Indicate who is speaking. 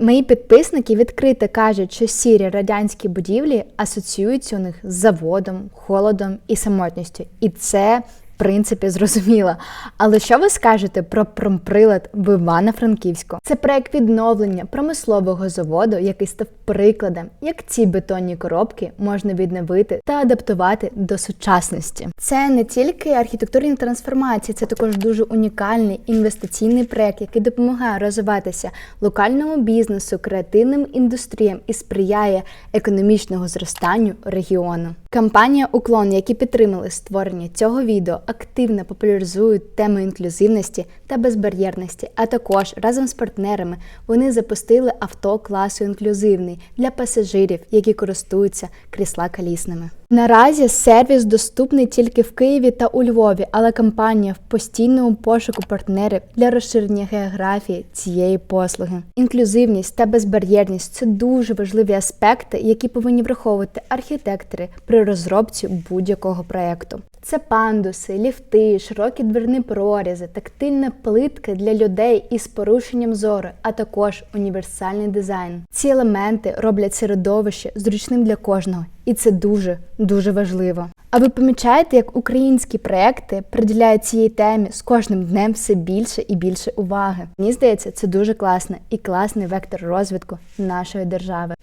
Speaker 1: Мої підписники відкрито кажуть, що сірі радянські будівлі асоціюються у них з заводом, холодом і самотністю. І це. Принципі, зрозуміло. Але що ви скажете про промприлад в Івано-Франківську? Це проект відновлення промислового заводу, який став прикладом, як ці бетонні коробки можна відновити та адаптувати до сучасності. Це не тільки архітектурні трансформації, це також дуже унікальний інвестиційний проект, який допомагає розвиватися локальному бізнесу, креативним індустріям і сприяє економічному зростанню регіону. Компанія Уклон, які підтримали створення цього відео, активно популяризують тему інклюзивності та безбар'єрності. А також разом з партнерами вони запустили авто класу інклюзивний для пасажирів, які користуються крісла колісними. Наразі сервіс доступний тільки в Києві та у Львові, але компанія в постійному пошуку партнерів для розширення географії цієї послуги. Інклюзивність та безбар'єрність це дуже важливі аспекти, які повинні враховувати архітектори при розробці будь-якого проекту. Це пандуси, ліфти, широкі дверні прорізи, тактильна плитка для людей із порушенням зору, а також універсальний дизайн. Ці елементи роблять середовище зручним для кожного, і це дуже дуже важливо. А ви помічаєте, як українські проекти приділяють цій темі з кожним днем все більше і більше уваги? Мені здається, це дуже класно і класний вектор розвитку нашої держави.